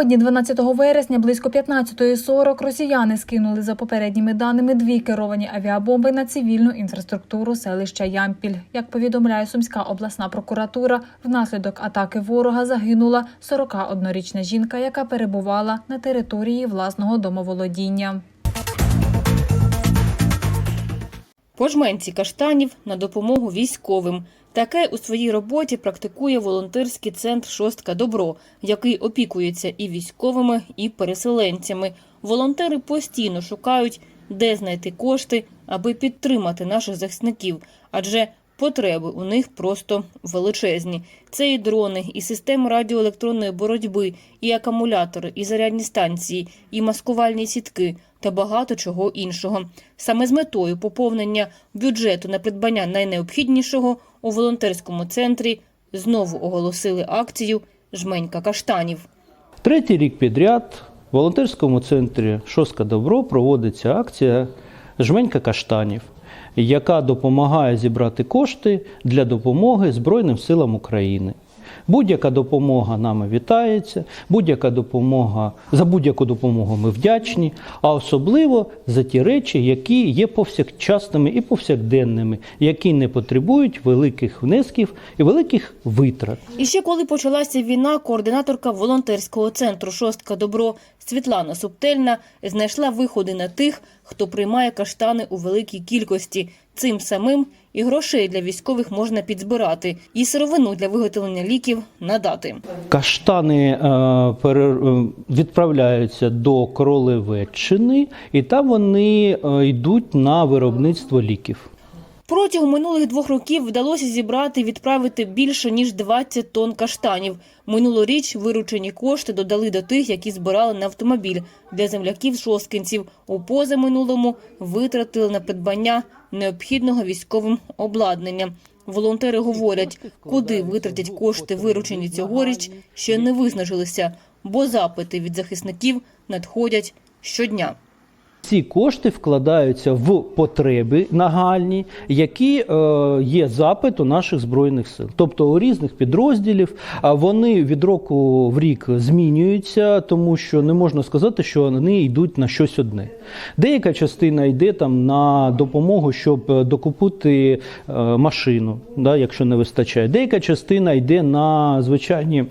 Сьогодні, 12 вересня, близько 15.40, росіяни скинули за попередніми даними дві керовані авіабомби на цивільну інфраструктуру селища Ямпіль. Як повідомляє Сумська обласна прокуратура, внаслідок атаки ворога загинула 41-річна жінка, яка перебувала на території власного домоволодіння. По жменці каштанів на допомогу військовим. Таке у своїй роботі практикує волонтерський центр Шостка Добро, який опікується і військовими, і переселенцями. Волонтери постійно шукають, де знайти кошти, аби підтримати наших захисників, адже потреби у них просто величезні. Це і дрони, і системи радіоелектронної боротьби, і акумулятори, і зарядні станції, і маскувальні сітки та багато чого іншого. Саме з метою поповнення бюджету на придбання найнеобхіднішого у волонтерському центрі знову оголосили акцію Жменька каштанів. Третій рік підряд в волонтерському центрі Шоска Добро проводиться акція Жменька каштанів, яка допомагає зібрати кошти для допомоги Збройним силам України. Будь-яка допомога нами вітається, будь-яка допомога за будь-яку допомогу ми вдячні, а особливо за ті речі, які є повсякчасними і повсякденними, які не потребують великих внесків і великих витрат. І ще коли почалася війна, координаторка волонтерського центру Шостка Добро Світлана Субтельна знайшла виходи на тих, хто приймає каштани у великій кількості. Цим самим і грошей для військових можна підзбирати, і сировину для виготовлення ліків надати. Каштани е, е, відправляються до Королевеччини, і там вони е, йдуть на виробництво ліків. Протягом минулих двох років вдалося зібрати і відправити більше ніж 20 тонн каштанів. Минулоріч виручені кошти додали до тих, які збирали на автомобіль для земляків шосткинців. У позаминулому витратили на придбання необхідного військовим обладнання. Волонтери говорять, куди витратять кошти, виручені цьогоріч, ще не визнажилися, бо запити від захисників надходять щодня. Ці кошти вкладаються в потреби нагальні, які е, є запит у наших збройних сил. Тобто у різних підрозділів а вони від року в рік змінюються, тому що не можна сказати, що вони йдуть на щось одне. Деяка частина йде там на допомогу, щоб е, докупити е, машину, да, якщо не вистачає. Деяка частина йде на звичайні.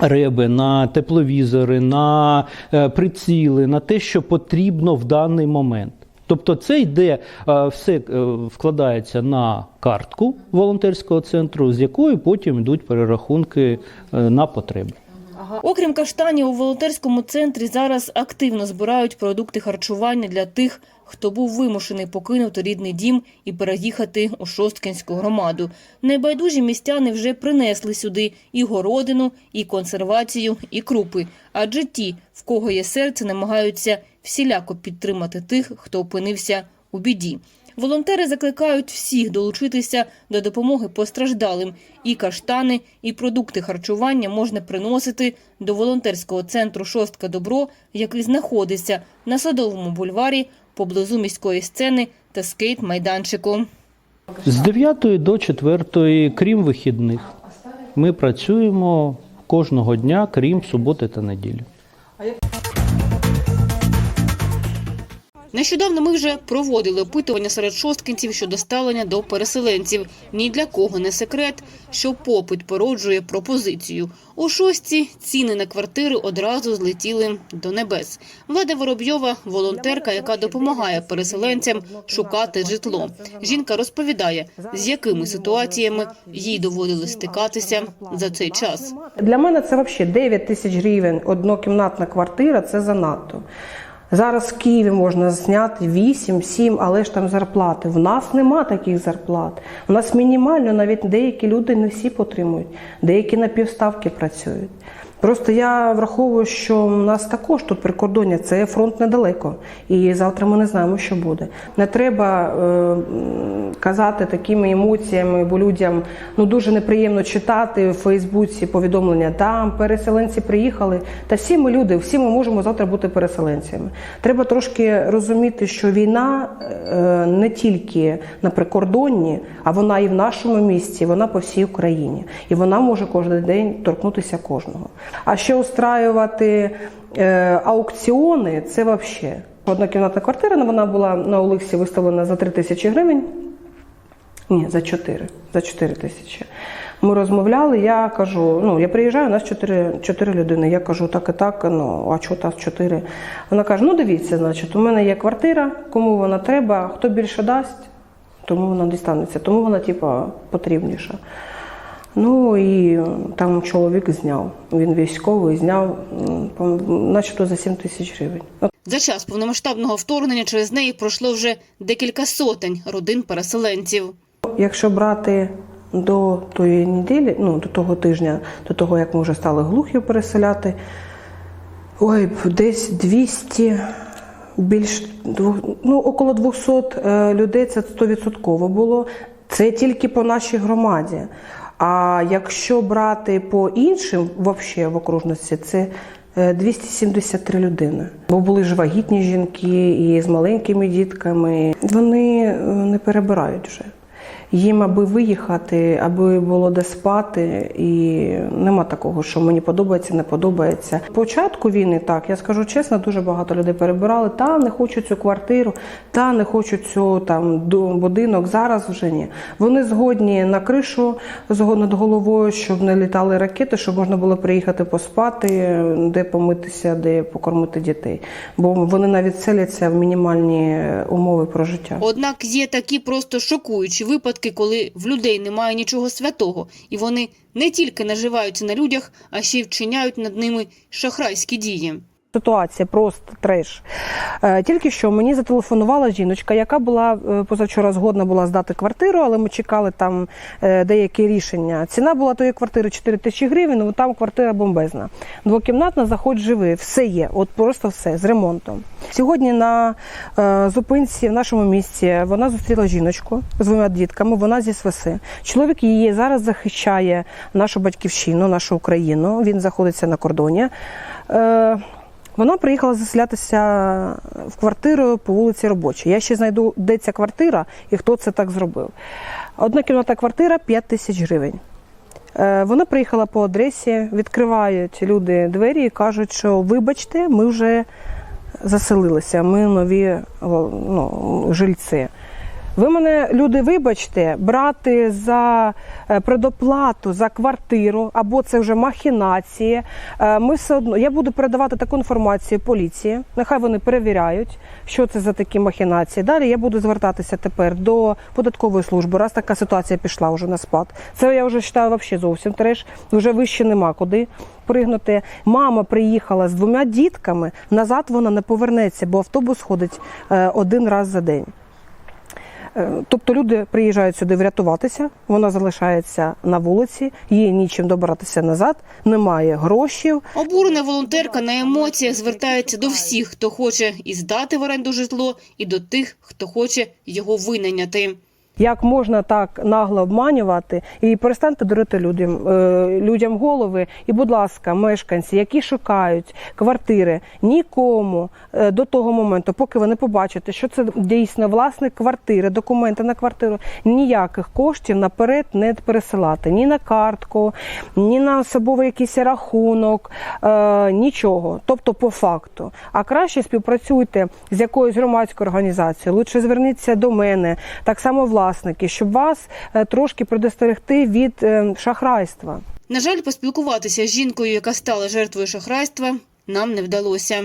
Реби на тепловізори, на е, приціли, на те, що потрібно в даний момент. Тобто, це йде е, все е, вкладається на картку волонтерського центру, з якої потім йдуть перерахунки на потреби. Окрім каштанів, у волонтерському центрі зараз активно збирають продукти харчування для тих, хто був вимушений покинути рідний дім і переїхати у Шосткинську громаду. Найбайдужі містяни вже принесли сюди і городину, і консервацію, і крупи. Адже ті, в кого є серце, намагаються всіляко підтримати тих, хто опинився у біді. Волонтери закликають всіх долучитися до допомоги постраждалим. І каштани, і продукти харчування можна приносити до волонтерського центру Шостка Добро, який знаходиться на Садовому бульварі поблизу міської сцени та скейт-майданчику. З 9 до 4, крім вихідних, ми працюємо кожного дня, крім суботи та неділі. Нещодавно ми вже проводили опитування серед шосткинців щодо ставлення до переселенців. Ні для кого не секрет, що попит породжує пропозицію. У шостці ціни на квартири одразу злетіли до небес. Влада Воробйова – волонтерка, яка допомагає переселенцям шукати житло. Жінка розповідає, з якими ситуаціями їй доводилось стикатися за цей час. Для мене це взагалі 9 тисяч гривень однокімнатна квартира це занадто. Зараз в Києві можна зняти 8-7, але ж там зарплати. В нас нема таких зарплат. У нас мінімально, навіть деякі люди не всі потримують, деякі на півставки працюють. Просто я враховую, що у нас також тут прикордоння, це фронт недалеко, і завтра ми не знаємо, що буде. Не треба е, казати такими емоціями, бо людям ну дуже неприємно читати в Фейсбуці повідомлення. Там переселенці приїхали. Та всі ми люди, всі ми можемо завтра бути переселенцями. Треба трошки розуміти, що війна е, не тільки на прикордонні, а вона і в нашому місті, вона по всій Україні, і вона може кожен день торкнутися кожного. А ще устраювати е, аукціони це взагалі. Однокімнатна квартира, вона була на Олексі виставлена за 3 тисячі гривень. Ні, за 4. За 4 тисячі. Ми розмовляли, я кажу, ну я приїжджаю, у нас 4, 4 людини. Я кажу, так і так, ну а чого там 4? Вона каже: ну дивіться, значить, у мене є квартира, кому вона треба, хто більше дасть, тому вона дістанеться, тому вона, типа, потрібніша. Ну і там чоловік зняв. Він військовий, зняв, начебто за 7 тисяч гривень. За час повномасштабного вторгнення через неї пройшло вже декілька сотень родин переселенців. Якщо брати до тої неділі, ну до того тижня, до того як ми вже стали глухі переселяти, ой, десь 200, більш ну около 200 е, людей це 100% було. Це тільки по нашій громаді. А якщо брати по іншим, взагалі в окружності, це е, 273 людини. Бо були ж вагітні жінки і з маленькими дітками. Вони е, не перебирають вже. Їм, аби виїхати, аби було де спати, і нема такого, що мені подобається, не подобається. Початку війни, так я скажу чесно, дуже багато людей перебирали. Та не хочу цю квартиру, та не хочу цю там будинок. Зараз вже ні. Вони згодні на кришу над головою, щоб не літали ракети, щоб можна було приїхати поспати, де помитися, де покормити дітей. Бо вони навіть селяться в мінімальні умови прожиття. Однак є такі просто шокуючі випадки, коли в людей немає нічого святого, і вони не тільки наживаються на людях, а ще й вчиняють над ними шахрайські дії. Ситуація просто треш. Е, Тільки що мені зателефонувала жіночка, яка була е, позавчора згодна була здати квартиру, але ми чекали там е, деякі рішення. Ціна була тої квартири 4 тисячі гривень, ну там квартира бомбезна. Двокімнатна, заходь живи, все є, от просто все з ремонтом. Сьогодні на зупинці в нашому місті вона зустріла жіночку з двома дітками. Вона зі Свиси. Чоловік її зараз захищає нашу батьківщину, нашу Україну. Він знаходиться на кордоні. Вона приїхала заселятися в квартиру по вулиці Робочій. Я ще знайду, де ця квартира і хто це так зробив. Одна кімната квартира 5 тисяч гривень. Е, Вона приїхала по адресі, відкривають люди двері і кажуть, що вибачте, ми вже заселилися, ми нові ну, жильці. Ви мене, люди, вибачте, брати за е, предоплату за квартиру, або це вже махінації. Е, Ми все одно я буду передавати таку інформацію поліції. Нехай вони перевіряють, що це за такі махінації. Далі я буду звертатися тепер до податкової служби. Раз така ситуація пішла вже на спад. Це я вже вважаю взагалі зовсім треш. Вже вище нема куди пригнути. Мама приїхала з двома дітками. Назад вона не повернеться, бо автобус ходить е, один раз за день. Е, Тобто люди приїжджають сюди врятуватися, вона залишається на вулиці, їй нічим добратися назад, немає грошів. Обурена волонтерка на емоціях звертається до всіх, хто хоче і здати в оренду житло, і до тих, хто хоче його винайняти. Як можна так нагло обманювати і перестаньте дурити людям, е, людям голови. І, будь ласка, мешканці, які шукають квартири, нікому е, до того моменту, поки ви не побачите, що це дійсно власник квартири, документи на квартиру, ніяких коштів наперед не пересилати ні на картку, ні на особовий якийсь рахунок, е, нічого. Тобто, по факту. А краще співпрацюйте з якоюсь громадською організацією. Лучше зверніться до мене, так само власники, щоб вас е, трошки предостерегти від е, шахрайства. На жаль, поспілкуватися з жінкою, яка стала жертвою шахрайства, нам не вдалося.